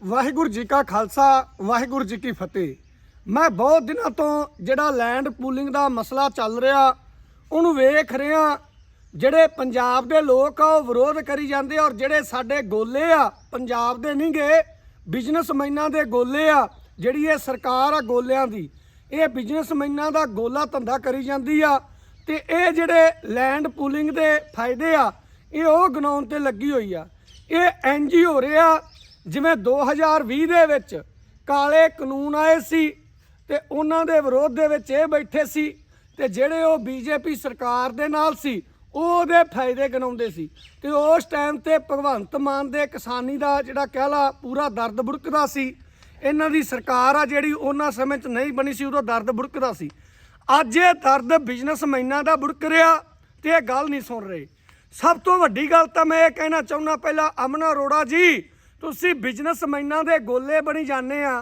ਵਾਹਿਗੁਰੂ ਜੀ ਕਾ ਖਾਲਸਾ, ਵਾਹਿਗੁਰੂ ਜੀ ਕੀ ਫਤਿਹ। ਮੈਂ ਬਹੁਤ ਦਿਨਾਂ ਤੋਂ ਜਿਹੜਾ ਲੈਂਡ ਪੂਲਿੰਗ ਦਾ ਮਸਲਾ ਚੱਲ ਰਿਹਾ, ਉਹਨੂੰ ਵੇਖ ਰਿਹਾ, ਜਿਹੜੇ ਪੰਜਾਬ ਦੇ ਲੋਕ ਆ, ਉਹ ਵਿਰੋਧ ਕਰੀ ਜਾਂਦੇ ਆ ਔਰ ਜਿਹੜੇ ਸਾਡੇ ਗੋਲੇ ਆ, ਪੰਜਾਬ ਦੇ ਨਹੀਂ ਗਏ ਬਿਜ਼ਨਸਮੈਨਾਂ ਦੇ ਗੋਲੇ ਆ, ਜਿਹੜੀ ਇਹ ਸਰਕਾਰ ਆ ਗੋਲਿਆਂ ਦੀ, ਇਹ ਬਿਜ਼ਨਸਮੈਨਾਂ ਦਾ ਗੋਲਾ ਧੰਦਾ ਕਰੀ ਜਾਂਦੀ ਆ ਤੇ ਇਹ ਜਿਹੜੇ ਲੈਂਡ ਪੂਲਿੰਗ ਦੇ ਫਾਇਦੇ ਆ, ਇਹ ਉਹ ਗਨਾਉਣ ਤੇ ਲੱਗੀ ਹੋਈ ਆ। ਇਹ ਐਨਜੀ ਹੋ ਰਿਹਾ ਜਿਵੇਂ 2020 ਦੇ ਵਿੱਚ ਕਾਲੇ ਕਾਨੂੰਨ ਆਏ ਸੀ ਤੇ ਉਹਨਾਂ ਦੇ ਵਿਰੋਧ ਦੇ ਵਿੱਚ ਇਹ ਬੈਠੇ ਸੀ ਤੇ ਜਿਹੜੇ ਉਹ ਬੀਜੇਪੀ ਸਰਕਾਰ ਦੇ ਨਾਲ ਸੀ, ਉਹ ਉਹਦੇ ਫਾਇਦੇ ਗਨਾਉਂਦੇ ਸੀ ਤੇ ਉਸ ਟਾਈਮ ਤੇ ਭਗਵੰਤ ਮਾਨ ਦੇ ਕਿਸਾਨੀ ਦਾ ਜਿਹੜਾ ਕਹਿ ਲਾ ਪੂਰਾ ਦਰਦ ਬੁੜਕਦਾ ਸੀ। ਇਹਨਾਂ ਦੀ ਸਰਕਾਰ ਆ ਜਿਹੜੀ ਉਹਨਾਂ ਸਮੇਂ 'ਚ ਨਹੀਂ ਬਣੀ ਸੀ, ਉਦੋਂ ਦਰਦ ਬੁੜਕਦਾ ਸੀ। ਅੱਜ ਇਹ ਦਰਦ ਬਿਜ਼ਨਸਮੈਨਾਂ ਦਾ ਬੁੜਕ ਰਿਹਾ ਤੇ ਇਹ ਗੱਲ ਨਹੀਂ ਸੁਣ ਰਹੇ। ਸਭ ਤੋਂ ਵੱਡੀ ਗੱਲ ਤਾਂ ਮੈਂ ਇਹ ਕਹਿਣਾ ਚਾਹੁੰਦਾ ਪਹਿਲਾਂ, ਅਮਨਾ ਅਰੋੜਾ ਜੀ ਤੁਸੀਂ ਬਿਜ਼ਨਸਮੈਨਾਂ ਦੇ ਗੋਲੇ ਬਣੀ ਜਾਂਦੇ ਆ।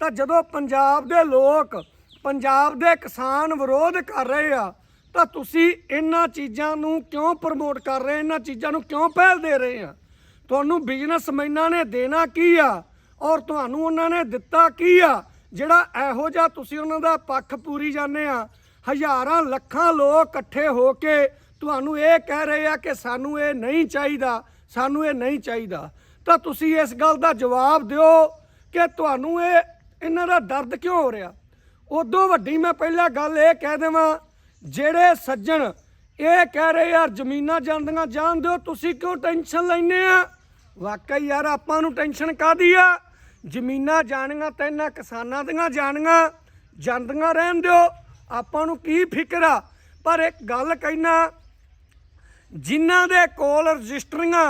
ਤਾਂ ਜਦੋਂ ਪੰਜਾਬ ਦੇ ਲੋਕ ਪੰਜਾਬ ਦੇ ਕਿਸਾਨ ਵਿਰੋਧ ਕਰ ਰਹੇ ਆ, ਤਾਂ ਤੁਸੀਂ ਇਹਨਾਂ ਚੀਜ਼ਾਂ ਨੂੰ ਕਿਉਂ ਪ੍ਰਮੋਟ ਕਰ ਰਹੇ, ਇਹਨਾਂ ਚੀਜ਼ਾਂ ਨੂੰ ਕਿਉਂ ਪਹਿਲ ਦੇ ਰਹੇ ਆ? ਤੁਹਾਨੂੰ ਬਿਜ਼ਨਸਮੈਨਾਂ ਨੇ ਦੇਣਾ ਕੀ ਆ? ਔਰ ਤੁਹਾਨੂੰ ਉਹਨਾਂ ਨੇ ਦਿੱਤਾ ਕੀ ਆ? ਜਿਹੜਾ ਇਹੋ ਜਿਹਾ ਤੁਸੀਂ ਉਹਨਾਂ ਦਾ ਪੱਖ ਪੂਰੀ ਜਾਂਦੇ ਆ। ਹਜ਼ਾਰਾਂ ਲੱਖਾਂ ਲੋਕ ਇਕੱਠੇ ਹੋ ਕੇ ਤੁਹਾਨੂੰ ਇਹ ਕਹਿ ਰਹੇ ਆ ਕਿ ਸਾਨੂੰ ਇਹ ਨਹੀਂ ਚਾਹੀਦਾ, ਸਾਨੂੰ ਇਹ ਨਹੀਂ ਚਾਹੀਦਾ। ਤਾਂ ਤੁਸੀਂ ਇਸ ਗੱਲ ਦਾ ਜਵਾਬ ਦਿਓ ਕਿ ਤੁਹਾਨੂੰ ਇਹ ਇਹਨਾਂ ਦਾ ਦਰਦ ਕਿਉਂ ਹੋ ਰਿਹਾ? ਉਦੋਂ ਵੱਡੀ ਮੈਂ ਪਹਿਲਾਂ ਗੱਲ ਇਹ ਕਹਿ ਦੇਵਾਂ, ਜਿਹੜੇ ਸੱਜਣ ਇਹ ਕਹਿ ਰਹੇ ਯਾਰ ਜ਼ਮੀਨਾਂ ਜਾਂਦੀਆਂ ਜਾਣ ਦਿਓ, ਤੁਸੀਂ ਕਿਉਂ ਟੈਨਸ਼ਨ ਲੈਨੇ ਆ? ਵਾਕਈ ਯਾਰ, ਆਪਾਂ ਨੂੰ ਟੈਨਸ਼ਨ ਕਾਦੀ ਆ? ਜ਼ਮੀਨਾਂ ਜਾਣੀਆਂ ਤਾਂ ਇਹਨਾਂ ਕਿਸਾਨਾਂ ਦੀਆਂ ਜਾਣੀਆਂ, ਜਾਂਦੀਆਂ ਰਹਿਣ ਦਿਓ। ਆਪਾਂ ਨੂੰ ਕੀ ਫਿਕਰ ਆ? ਪਰ ਇੱਕ ਗੱਲ ਕਹਿਣਾ, ਜਿਨ੍ਹਾਂ ਦੇ ਕੋਲ ਰਜਿਸਟਰੀਆਂ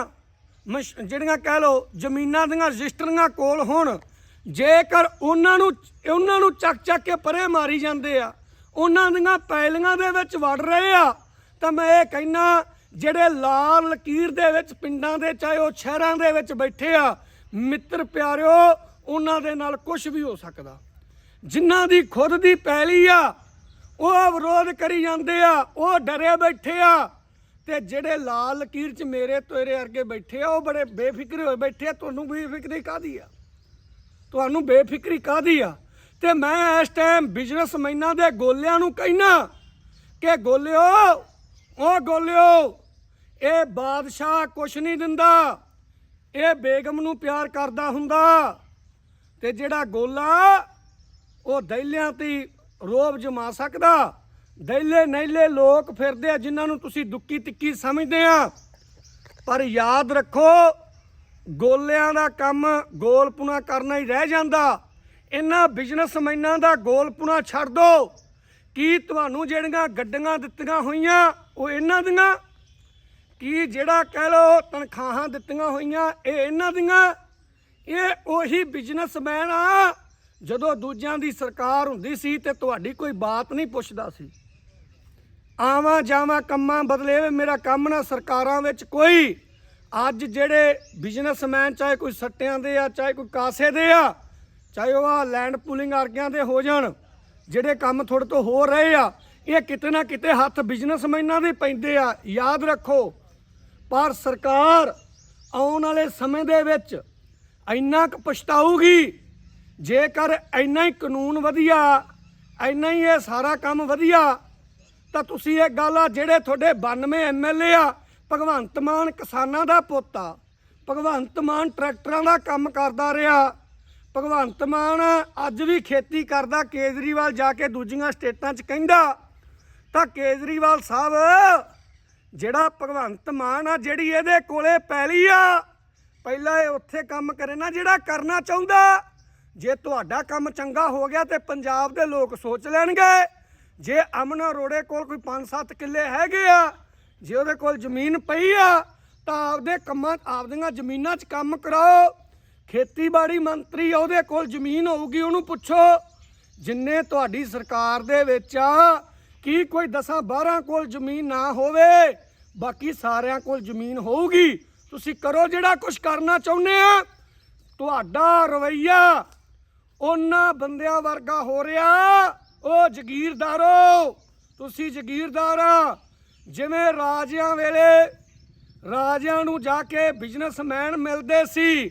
ਮਸ਼- ਜਿਹੜੀਆਂ ਕਹਿ ਲਓ ਜ਼ਮੀਨਾਂ ਦੀਆਂ ਰਜਿਸਟਰੀਆਂ ਕੋਲ ਹੋਣ, ਜੇਕਰ ਉਹਨਾਂ ਨੂੰ ਉਹਨਾਂ ਨੂੰ ਚੱਕ ਚੱਕ ਕੇ ਪਰੇ ਮਾਰੀ ਜਾਂਦੇ ਆ, ਉਹਨਾਂ ਦੀਆਂ ਪੈਲੀਆਂ ਦੇ ਵਿੱਚ ਵੜ ਰਹੇ ਆ, ਤਾਂ ਮੈਂ ਇਹ ਕਹਿਣਾ ਜਿਹੜੇ ਲਾਲ ਲਕੀਰ ਦੇ ਵਿੱਚ ਪਿੰਡਾਂ ਦੇ, ਚਾਹੇ ਉਹ ਸ਼ਹਿਰਾਂ ਦੇ ਵਿੱਚ ਬੈਠੇ ਆ, ਮਿੱਤਰ ਪਿਆਰਿਓ, ਉਹਨਾਂ ਦੇ ਨਾਲ ਕੁਝ ਵੀ ਹੋ ਸਕਦਾ। ਜਿਨ੍ਹਾਂ ਦੀ ਖੁਦ ਦੀ ਪੈਲੀ ਆ, ਉਹ ਵਿਰੋਧ ਕਰੀ ਜਾਂਦੇ ਆ, ਉਹ ਡਰੇ ਬੈਠੇ ਆ ਤੇ ਜਿਹੜੇ ਲਾਲ ਲਕੀਰ 'ਚ ਮੇਰੇ ਤੇਰੇ ਅਰਗੇ ਬੈਠੇ ਆ, ਉਹ ਬੜੇ ਬੇਫਿਕਰੇ ਹੋਏ ਬੈਠੇ ਆ, ਤੁਹਾਨੂੰ ਬੇਫਿਕਰੀ ਕਾਦੀ ਆ? ਤੁਹਾਨੂੰ ਬੇਫਿਕਰੀ ਕਾਦੀ ਆ? ਤੇ ਮੈਂ ਇਸ ਟਾਈਮ ਬਿਜ਼ਨਸਮੈਨਾਂ ਦੇ ਗੋਲਿਆਂ ਨੂੰ ਕਹਿਣਾ ਕਿ ਗੋਲਿਓ ਉਹ ਗੋਲਿਓ, ਇਹ ਬਾਦਸ਼ਾਹ ਕੁਛ ਨਹੀਂ ਦਿੰਦਾ। ਇਹ ਬੇਗਮ ਨੂੰ ਪਿਆਰ ਕਰਦਾ ਹੁੰਦਾ। ਤੇ ਜਿਹੜਾ ਗੋਲਾ, ਉਹ ਦਹਿਲਿਆਂ ਤੇ ਰੋਬ ਜਮਾ ਸਕਦਾ। ਦੈਲੇ ਨੈਲੇ ਲੋਕ ਫਿਰਦੇ ਆ, ਜਿਨ੍ਹਾਂ ਨੂੰ ਤੁਸੀਂ ਦੁੱਕੀ ਤਿੱਕੀ ਸਮਝਦੇ ਆ। ਪਰ ਯਾਦ ਰੱਖੋ, ਗੋਲਿਆਂ ਦਾ ਕੰਮ ਗੋਲਪੁਣਾ ਕਰਨਾ ਹੀ ਰਹਿ ਜਾਂਦਾ। ਇਹਨਾਂ ਬਿਜ਼ਨਸਮੈਨਾਂ ਦਾ ਗੋਲਪੁਣਾ ਛੱਡ ਦੋ। ਕੀ ਤੁਹਾਨੂੰ ਜਿਹੜੀਆਂ ਗੱਡੀਆਂ ਦਿੱਤੀਆਂ ਹੋਈਆਂ, ਉਹ ਇਹਨਾਂ ਦੀਆਂ? ਕੀ ਜਿਹੜਾ ਕਹਿ ਲੋ ਤਨਖਾਹਾਂ ਦਿੱਤੀਆਂ ਹੋਈਆਂ, ਇਹ ਇਹਨਾਂ ਦੀਆਂ? ਇਹ ਉਹੀ ਬਿਜ਼ਨਸਮੈਨ ਆ, ਜਦੋਂ ਦੂਜਿਆਂ ਦੀ ਸਰਕਾਰ ਹੁੰਦੀ ਸੀ ਤੇ ਤੁਹਾਡੀ ਕੋਈ ਬਾਤ ਨਹੀਂ ਪੁੱਛਦਾ ਸੀ। ਆਵਾਂ ਜਾਵਾਂ ਕੰਮਾਂ ਬਦਲੇ ਵੇ ਮੇਰਾ ਕੰਮ ਨਾ ਸਰਕਾਰਾਂ ਵਿੱਚ ਕੋਈ। ਅੱਜ ਜਿਹੜੇ ਬਿਜ਼ਨਸਮੈਨ ਚਾਹੇ ਕੋਈ ਸੱਟਿਆਂ ਦੇ ਆ, ਚਾਹੇ ਕੋਈ ਕਾਸੇ ਦੇ ਆ, ਚਾਹੇ ਉਹ ਆ ਲੈਂਡ ਪੂਲਿੰਗ ਆਰਗਿਆਂ ਦੇ ਹੋ ਜਾਣ, ਜਿਹੜੇ ਕੰਮ ਥੋੜੇ ਤੋਂ ਹੋ ਰਹੇ ਆ, ਇਹ ਕਿਤੇ ਨਾ ਕਿਤੇ ਹੱਥ ਬਿਜ਼ਨਸਮੈਨਾਂ ਦੇ ਪੈਂਦੇ ਆ, ਯਾਦ ਰੱਖੋ। ਪਰ ਸਰਕਾਰ ਆਉਣ ਵਾਲੇ ਸਮੇਂ ਦੇ ਵਿੱਚ ਇੰਨਾ ਕੁ ਪਛਤਾਊਗੀ, ਜੇਕਰ ਇੰਨਾ ਹੀ ਕਾਨੂੰਨ ਵਧੀਆ, ਇੰਨਾ ਹੀ ਇਹ ਸਾਰਾ ਕੰਮ ਵਧੀਆ ਤਾਂ ਤੁਸੀਂ ਇਹ ਗੱਲ ਆ, ਜਿਹੜੇ ਤੁਹਾਡੇ 92 ਐਮਐਲਏ ਆ, ਭਗਵੰਤ ਮਾਨ ਕਿਸਾਨਾਂ ਦਾ ਪੁੱਤ ਆ। ਭਗਵੰਤ ਮਾਨ ਟਰੈਕਟਰਾਂ ਦਾ ਕੰਮ ਕਰਦਾ ਰਿਹਾ। ਭਗਵੰਤ ਮਾਨ ਅੱਜ ਵੀ ਖੇਤੀ ਕਰਦਾ, ਕੇਜਰੀਵਾਲ ਜਾ ਕੇ ਦੂਜੀਆਂ ਸਟੇਟਾਂ 'ਚ ਕਹਿੰਦਾ। ਤਾਂ ਕੇਜਰੀਵਾਲ ਸਾਹਿਬ, ਜਿਹੜਾ ਭਗਵੰਤ ਮਾਨ ਆ, ਜਿਹੜੀ ਇਹਦੇ ਕੋਲੇ ਪੈਲੀ ਆ, ਪਹਿਲਾਂ ਇਹ ਉੱਥੇ ਕੰਮ ਕਰੇ ਨਾ, ਜਿਹੜਾ ਕਰਨਾ ਚਾਹੁੰਦਾ। ਜੇ ਤੁਹਾਡਾ ਕੰਮ ਚੰਗਾ ਹੋ ਗਿਆ ਤੇ ਪੰਜਾਬ ਦੇ ਲੋਕ ਸੋਚ ਲੈਣਗੇ। ਜੇ ਅਮਨ ਅਰੋੜੇ ਕੋਲ ਕੋਈ 5-7 ਕਿੱਲੇ ਹੈਗੇ ਆ, ਜੇ ਉਹਦੇ ਕੋਲ ਜ਼ਮੀਨ ਪਈ ਆ, ਤਾਂ ਆਪਦੇ ਕੰਮਾਂ, ਆਪਦੀਆਂ ਜ਼ਮੀਨਾਂ 'ਚ ਕੰਮ ਕਰਾਓ। ਖੇਤੀਬਾੜੀ ਮੰਤਰੀ ਉਹਦੇ ਕੋਲ ਜ਼ਮੀਨ ਹੋਊਗੀ, ਉਹਨੂੰ ਪੁੱਛੋ। ਜਿੰਨੇ ਤੁਹਾਡੀ ਸਰਕਾਰ ਦੇ ਵਿੱਚ ਆ, ਕੀ ਕੋਈ 10 12 ਕੋਲ ਜ਼ਮੀਨ ਨਾ ਹੋਵੇ, ਬਾਕੀ ਸਾਰਿਆਂ ਕੋਲ ਜ਼ਮੀਨ ਹੋਊਗੀ। ਤੁਸੀਂ ਕਰੋ ਜਿਹੜਾ ਕੁਝ ਕਰਨਾ ਚਾਹੁੰਦੇ ਆ। ਤੁਹਾਡਾ ਰਵਈਆ, ਉਹਨਾਂ ਬੰਦਿਆਂ ਵਰਗਾ ਹੋ ਰਿਹਾ। ਉਹ ਜ਼ਗੀਰਦਾਰੋ, ਤੁਸੀਂ ਜ਼ਗੀਰਦਾਰ ਆ। ਜਿਵੇਂ ਰਾਜਿਆਂ ਵੇਲੇ ਰਾਜਿਆਂ ਨੂੰ ਜਾ ਕੇ ਬਿਜ਼ਨਸਮੈਨ ਮਿਲਦੇ ਸੀ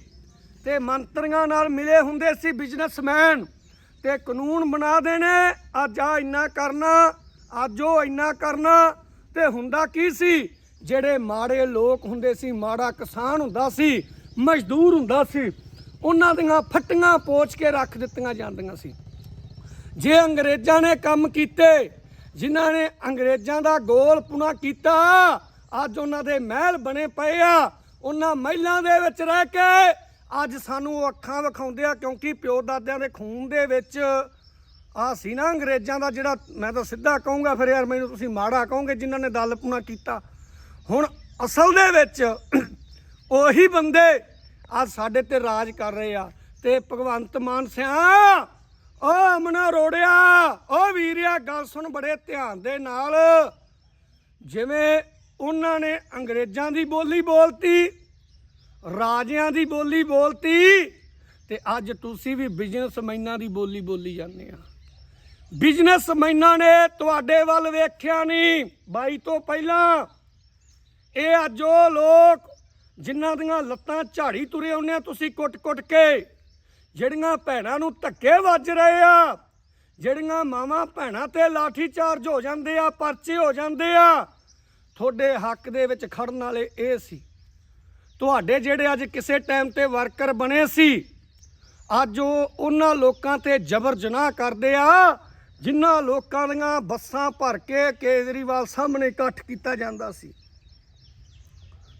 ਤੇ ਮੰਤਰੀਆਂ ਨਾਲ ਮਿਲੇ ਹੁੰਦੇ ਸੀ ਬਿਜ਼ਨਸਮੈਨ ਤੇ ਕਾਨੂੰਨ ਬਣਾ ਦੇਣੇ, ਅੱਜ ਆ ਇੰਨਾ ਕਰਨਾ, ਅੱਜ ਉਹ ਇੰਨਾ ਕਰਨਾ, ਤੇ ਹੁੰਦਾ ਕੀ ਸੀ? ਜਿਹੜੇ ਮਾੜੇ ਲੋਕ ਹੁੰਦੇ ਸੀ, ਮਾੜਾ ਕਿਸਾਨ ਹੁੰਦਾ ਸੀ, ਮਜ਼ਦੂਰ ਹੁੰਦਾ ਸੀ, ਉਹਨਾਂ ਦੀਆਂ ਫੱਟੀਆਂ ਪੋਚ ਕੇ ਰੱਖ ਦਿੱਤੀਆਂ ਜਾਂਦੀਆਂ ਸੀ। ਜੇ ਅੰਗਰੇਜ਼ਾਂ ਨੇ ਕੰਮ ਕੀਤੇ, ਜਿਨ੍ਹਾਂ ਨੇ ਅੰਗਰੇਜ਼ਾਂ ਦਾ ਗੋਲ ਪੁਣਾ ਕੀਤਾ, ਅੱਜ ਉਹਨਾਂ ਦੇ ਮਹਿਲ ਬਣੇ ਪਏ ਆ। ਉਹਨਾਂ ਮਹਿਲਾਂ ਦੇ ਵਿੱਚ ਰਹਿ ਕੇ ਅੱਜ ਸਾਨੂੰ ਉਹ ਅੱਖਾਂ ਵਿਖਾਉਂਦੇ ਆ, ਕਿਉਂਕਿ ਪਿਓ ਦਾਦਿਆਂ ਦੇ ਖੂਨ ਦੇ ਵਿੱਚ ਆ ਸੀ ਨਾ ਅੰਗਰੇਜ਼ਾਂ ਦਾ ਜਿਹੜਾ, ਮੈਂ ਤਾਂ ਸਿੱਧਾ ਕਹੂੰਗਾ ਫਿਰ ਯਾਰ ਮੈਨੂੰ ਤੁਸੀਂ ਮਾੜਾ ਕਹੋਗੇ ਜਿਨ੍ਹਾਂ ਨੇ ਦਲ ਪੁਣਾ ਕੀਤਾ। ਹੁਣ ਅਸਲ ਦੇ ਵਿੱਚ ਉਹੀ ਬੰਦੇ ਅੱਜ ਸਾਡੇ ਤੇ ਰਾਜ ਕਰ ਰਹੇ ਆ, ਤੇ ਭਗਵੰਤ ਮਾਨ ਸਿਆ ਓ ਅਮਨਾ ਰੋੜਿਆ, ਓ ਵੀਰਿਆ, ਗੱਲ ਸੁਣ ਬੜੇ ਧਿਆਨ ਦੇ ਨਾਲ। ਜਿਵੇਂ ਉਹਨਾਂ ਨੇ ਅੰਗਰੇਜ਼ਾਂ ਦੀ ਬੋਲੀ ਬੋਲਤੀ, ਰਾਜਿਆਂ ਦੀ ਬੋਲੀ ਬੋਲਤੀ, ਤੇ ਅੱਜ ਤੁਸੀਂ ਵੀ ਬਿਜ਼ਨਸਮੈਨਾਂ ਦੀ ਬੋਲੀ ਬੋਲੀ ਜਾਂਦੇ ਆ। ਬਿਜ਼ਨਸਮੈਨਾਂ ਨੇ ਤੁਹਾਡੇ ਵੱਲ ਵੇਖਿਆ ਨਹੀਂ, ਬਾਈ ਤੋਂ ਪਹਿਲਾਂ। ਇਹ ਅੱਜ ਉਹ ਲੋਕ ਜਿਨ੍ਹਾਂ ਦੀਆਂ ਲੱਤਾਂ ਝਾੜੀ ਤੁਰੇ ਆਉਂਦੇ ਆ ਤੁਸੀਂ ਕੁੱਟ-ਕੁੱਟ ਕੇ। ਜਿਹੜੀਆਂ ਭੈਣਾਂ ਨੂੰ ਧੱਕੇ ਵੱਜ ਰਹੇ ਆ, ਜਿਹੜੀਆਂ ਮਾਵਾਂ ਭੈਣਾਂ ਤੇ ਲਾਠੀ ਚਾਰਜ ਹੋ ਜਾਂਦੇ ਆ, ਪਰਚੇ ਹੋ ਜਾਂਦੇ ਆ, ਤੁਹਾਡੇ ਹੱਕ ਦੇ ਵਿੱਚ ਖੜਨ ਵਾਲੇ ਇਹ ਸੀ। ਤੁਹਾਡੇ ਜਿਹੜੇ ਅੱਜ ਕਿਸੇ ਟਾਈਮ ਤੇ ਵਰਕਰ ਬਣੇ ਸੀ, ਅੱਜ ਉਹ ਉਹਨਾਂ ਲੋਕਾਂ ਤੇ ਜ਼ਬਰ ਜਨਾਹ ਕਰਦੇ ਆ, ਜਿਨ੍ਹਾਂ ਲੋਕਾਂ ਦੀਆਂ ਬੱਸਾਂ ਭਰ ਕੇ ਕੇਜਰੀਵਾਲ ਸਾਹਮਣੇ ਇਕੱਠ ਕੀਤਾ ਜਾਂਦਾ ਸੀ।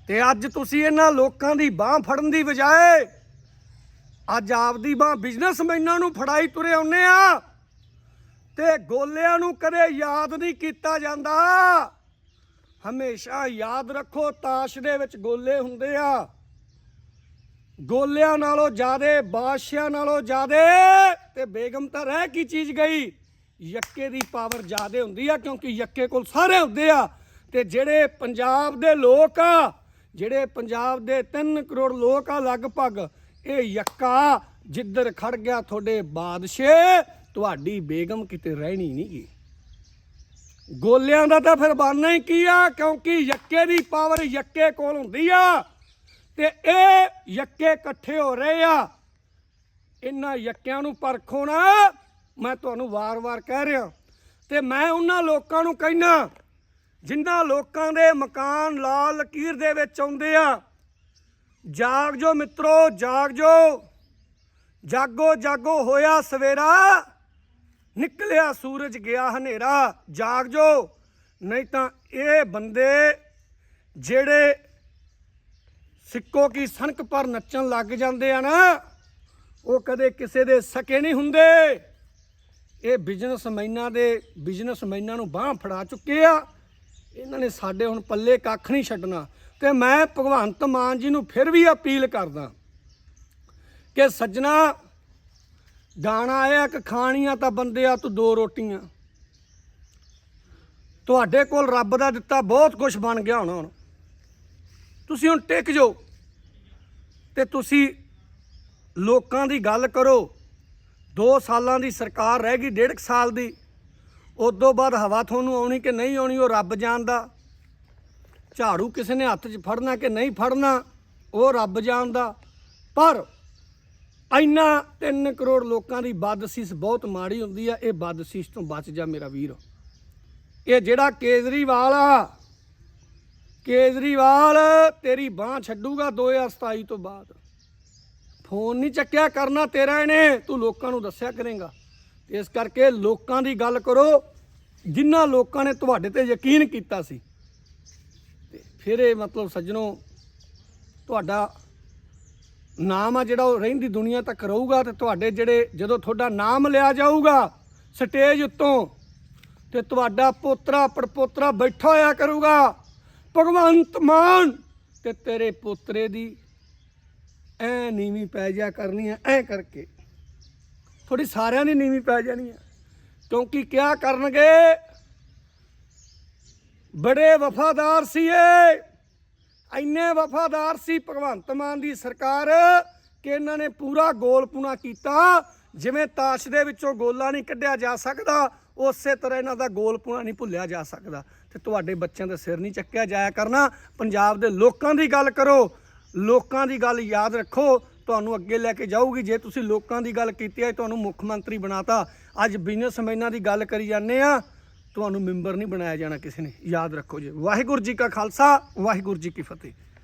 ਤੇ ਅੱਜ ਤੁਸੀਂ ਇਹਨਾਂ ਲੋਕਾਂ ਦੀ ਬਾਹ ਫੜਨ ਦੀ ਬਜਾਏ ਅੱਜ ਆਪਦੀ ਬਾਹ ਬਿਜ਼ਨਸਮੈਨਾਂ ਨੂੰ ਫੜਾਈ ਤੁਰੇ ਆਉਨੇ ਆ। ਤੇ ਗੋਲਿਆਂ ਨੂੰ ਕਦੇ ਯਾਦ ਨਹੀਂ ਕੀਤਾ ਜਾਂਦਾ। ਹਮੇਸ਼ਾ ਯਾਦ ਰੱਖੋ, ਤਾਸ਼ ਦੇ ਵਿੱਚ ਗੋਲੇ ਹੁੰਦੇ ਆ। ਗੋਲਿਆਂ ਨਾਲੋਂ ਜ਼ਿਆਦੇ, ਬਾਦਸ਼ਾਹ ਨਾਲੋਂ ਜ਼ਿਆਦੇ ਤੇ ਬੇਗਮ ਤਾਂ ਰਹਿ ਕੀ ਚੀਜ਼ ਗਈ? ਯੱਕੇ ਦੀ ਪਾਵਰ ਜ਼ਿਆਦੇ ਹੁੰਦੀ ਆ ਕਿਉਂਕਿ ਯੱਕੇ ਕੋਲ ਸਾਰੇ ਹੁੰਦੇ ਆ। ਤੇ ਜਿਹੜੇ ਪੰਜਾਬ ਦੇ ਲੋਕ ਆ, ਜਿਹੜੇ ਪੰਜਾਬ ਦੇ 3 ਕਰੋੜ ਲੋਕ ਆ ਲਗਭਗ ਇਹ ਯੱਕਾ, ਜਿੱਧਰ ਖੜ ਗਿਆ ਤੁਹਾਡੇ ਬਾਦਸ਼ੇ, ਤੁਹਾਡੀ ਬੇਗਮ ਕਿਤੇ ਰਹਿਣੀ ਨਹੀਂ ਗੀ ਗੋਲਿਆਂ ਦਾ ਤਾਂ ਫਿਰ ਬਾਨਾ ਹੀ ਕੀ ਆ? ਕਿਉਂਕਿ ਯੱਕੇ ਦੀ ਪਾਵਰ ਯੱਕੇ ਕੋਲ ਹੁੰਦੀ ਆ ਤੇ ਇਹ ਯੱਕੇ ਇਕੱਠੇ ਹੋ ਰਹੇ ਆ। ਇਹਨਾਂ ਯੱਕਿਆਂ ਨੂੰ ਪਰਖੋ ਨਾ ਮੈਂ ਤੁਹਾਨੂੰ ਵਾਰ-ਵਾਰ ਕਹਿ ਰਿਹਾ। ਤੇ ਮੈਂ ਉਹਨਾਂ ਲੋਕਾਂ ਨੂੰ ਕਹਿਣਾ ਜਿਨ੍ਹਾਂ ਲੋਕਾਂ ਦੇ ਮਕਾਨ ਲਾਲ ਲਕੀਰ ਦੇ ਵਿੱਚ ਆਉਂਦੇ ਆ ਜਾਗ ਜੋ ਮਿੱਤਰੋ ਜਾਗ ਜੋ ਜਾਗੋ ਜਾਗੋ ਹੋਇਆ ਸਵੇਰਾ, ਨਿਕਲਿਆ ਸੂਰਜ ਗਿਆ ਹਨੇਰਾ ਜਾਗ ਜੋ ਨਹੀਂ ਤਾਂ ਇਹ ਬੰਦੇ ਜਿਹੜੇ ਸਿੱਕੋ ਕੀ ਸਣਕ ਪਰ ਨੱਚਣ ਲੱਗ ਜਾਂਦੇ ਆ ਨਾ, ਉਹ ਕਦੇ ਕਿਸੇ ਦੇ ਸਕੇ ਨਹੀਂ ਹੁੰਦੇ। ਇਹ ਬਿਜ਼ਨਸਮੈਨਾਂ ਦੇ ਬਿਜ਼ਨਸਮੈਨਾਂ ਨੂੰ ਬਾਹ ਫੜਾ ਚੁੱਕੇ ਆ। ਇਹਨਾਂ ਨੇ ਸਾਡੇ ਹੁਣ ਪੱਲੇ ਕੱਖ ਨਹੀਂ ਛੱਡਣਾ। ਤੇ ਮੈਂ ਭਗਵੰਤ ਮਾਨ ਜੀ ਨੂੰ ਫਿਰ ਵੀ ਅਪੀਲ ਕਰਦਾ ਕਿ ਸੱਜਣਾ ਗਾਣਾ ਆਇਆ ਕਿ ਖਾਣੀਆਂ ਤਾਂ ਬੰਦਿਆ ਤੂੰ ਦੋ ਰੋਟੀਆਂ। ਤੁਹਾਡੇ ਕੋਲ ਰੱਬ ਦਾ ਦਿੱਤਾ ਬਹੁਤ ਕੁਝ ਬਣ ਗਿਆ ਹੁਣ ਹੁਣ। ਤੁਸੀਂ ਹੁਣ ਟਿਕ ਜਾਓ ਤੇ ਤੁਸੀਂ ਲੋਕਾਂ ਦੀ ਗੱਲ ਕਰੋ। 2 ਸਾਲਾਂ ਦੀ ਸਰਕਾਰ ਰਹਿ ਗਈ, ਡੇਢ ਕੁ ਸਾਲ ਦੀ। ਉਸ ਤੋਂ ਬਾਅਦ ਹਵਾ ਤੁਹਾਨੂੰ ਆਉਣੀ ਕਿ ਨਹੀਂ ਆਉਣੀ, ਉਹ ਰੱਬ ਜਾਣਦਾ। ਝਾੜੂ ਕਿਸੇ ਨੇ ਹੱਥ 'ਚ ਫੜਨਾ ਕਿ ਨਹੀਂ ਫੜਨਾ, ਉਹ ਰੱਬ ਜਾਣਦਾ। ਪਰ ਇੰਨਾ 3 ਕਰੋੜ ਲੋਕਾਂ ਦੀ ਬਦਸੀਸ ਬਹੁਤ ਮਾੜੀ ਹੁੰਦੀ ਆ, ਇਹ ਬਦਸੀਸ ਤੋਂ ਬਚ ਜਾ ਮੇਰਾ ਵੀਰ। ਇਹ ਜਿਹੜਾ ਕੇਜਰੀਵਾਲ ਆ, ਕੇਜਰੀਵਾਲ ਤੇਰੀ ਬਾਹ ਛੱਡੂਗਾ 2027 ਤੋਂ ਬਾਅਦ। ਫੋਨ ਨਹੀਂ ਚੱਕਿਆ ਕਰਨਾ ਤੇਰਾ ਇਹਨੇ, ਤੂੰ ਲੋਕਾਂ ਨੂੰ ਦੱਸਿਆ ਕਰੇਗਾ। ਇਸ ਕਰਕੇ ਲੋਕਾਂ ਦੀ ਗੱਲ ਕਰੋ ਜਿਨ੍ਹਾਂ ਲੋਕਾਂ ਨੇ ਤੁਹਾਡੇ ਤੇ ਯਕੀਨ ਕੀਤਾ ਸੀ ਫਿਰ ਇਹ ਮਤਲਬ ਸੱਜਣੋ, ਤੁਹਾਡਾ ਨਾਮ ਆ ਜਿਹੜਾ ਉਹ ਰਹਿੰਦੀ ਦੁਨੀਆ ਤੱਕ ਰਹੂਗਾ ਤੇ ਤੁਹਾਡੇ ਜਿਹੜੇ ਜਦੋਂ ਤੁਹਾਡਾ ਨਾਮ ਲਿਆ ਜਾਊਗਾ ਸਟੇਜ ਉੱਤੋਂ ਤੇ ਤੁਹਾਡਾ ਪੋਤਰਾ, ਪੜਪੋਤਰਾ ਬੈਠਾ ਹੋਇਆ ਕਰੂਗਾ, ਭਗਵੰਤ ਮਾਨ, ਤੇ ਤੇਰੇ ਪੋਤਰੇ ਦੀ ਐ ਨੀਵੀਂ ਪੈ ਜਾ ਕਰਨੀ ਐ ਐ ਕਰਕੇ। ਥੋੜੀ ਸਾਰਿਆਂ ਦੀ ਨੀਵੀਂ ਪੈ ਜਾਣੀ ਹੈ ਕਿਉਂਕਿ ਕਿਆ ਕਰਨਗੇ? ਬੜੇ ਵਫਾਦਾਰ ਸੀ ਇਹ। ਇੰਨੇ ਵਫਾਦਾਰ ਸੀ ਭਗਵੰਤ ਮਾਨ ਦੀ ਸਰਕਾਰ ਕਿ ਇਹਨਾਂ ਨੇ ਪੂਰਾ ਗੋਲਪੂਣਾ ਕੀਤਾ। ਜਿਵੇਂ ਤਾਸ਼ ਦੇ ਵਿੱਚੋਂ ਗੋਲਾ ਨਹੀਂ ਕੱਢਿਆ ਜਾ ਸਕਦਾ, ਉਸੇ ਤਰ੍ਹਾਂ ਇਹਨਾਂ ਦਾ ਗੋਲਪੂਣਾ ਨਹੀਂ ਭੁੱਲਿਆ ਜਾ ਸਕਦਾ। ਤੇ ਤੁਹਾਡੇ ਬੱਚਿਆਂ ਦਾ ਸਿਰ ਨਹੀਂ ਚੱਕਿਆ ਜਾਇਆ ਕਰਨਾ। ਪੰਜਾਬ ਦੇ ਲੋਕਾਂ ਦੀ ਗੱਲ ਕਰੋ, ਲੋਕਾਂ ਦੀ ਗੱਲ ਯਾਦ ਰੱਖੋ। ਤੁਹਾਨੂੰ ਅੱਗੇ ਲੈ ਕੇ ਜਾਊਗੀ। ਜੇ ਤੁਸੀਂ ਲੋਕਾਂ ਦੀ ਗੱਲ ਕੀਤੀ ਹੈ, ਤੁਹਾਨੂੰ ਮੁੱਖ ਮੰਤਰੀ ਬਣਾਤਾ। ਅੱਜ ਬਿਜ਼ਨਸਮੈਨਾਂ ਦੀ ਗੱਲ ਕਰੀ ਜਾਂਦੇ ਆ। ਤੁਹਾਨੂੰ ਮੈਂਬਰ ਨਹੀਂ ਬਣਾਇਆ ਜਾਣਾ ਕਿਸੇ ਨੇ, ਯਾਦ ਰੱਖੋ ਜੀ। ਵਾਹਿਗੁਰੂ ਜੀ ਕਾ ਖਾਲਸਾ, ਵਾਹਿਗੁਰੂ ਜੀ ਕੀ ਫਤਿਹ।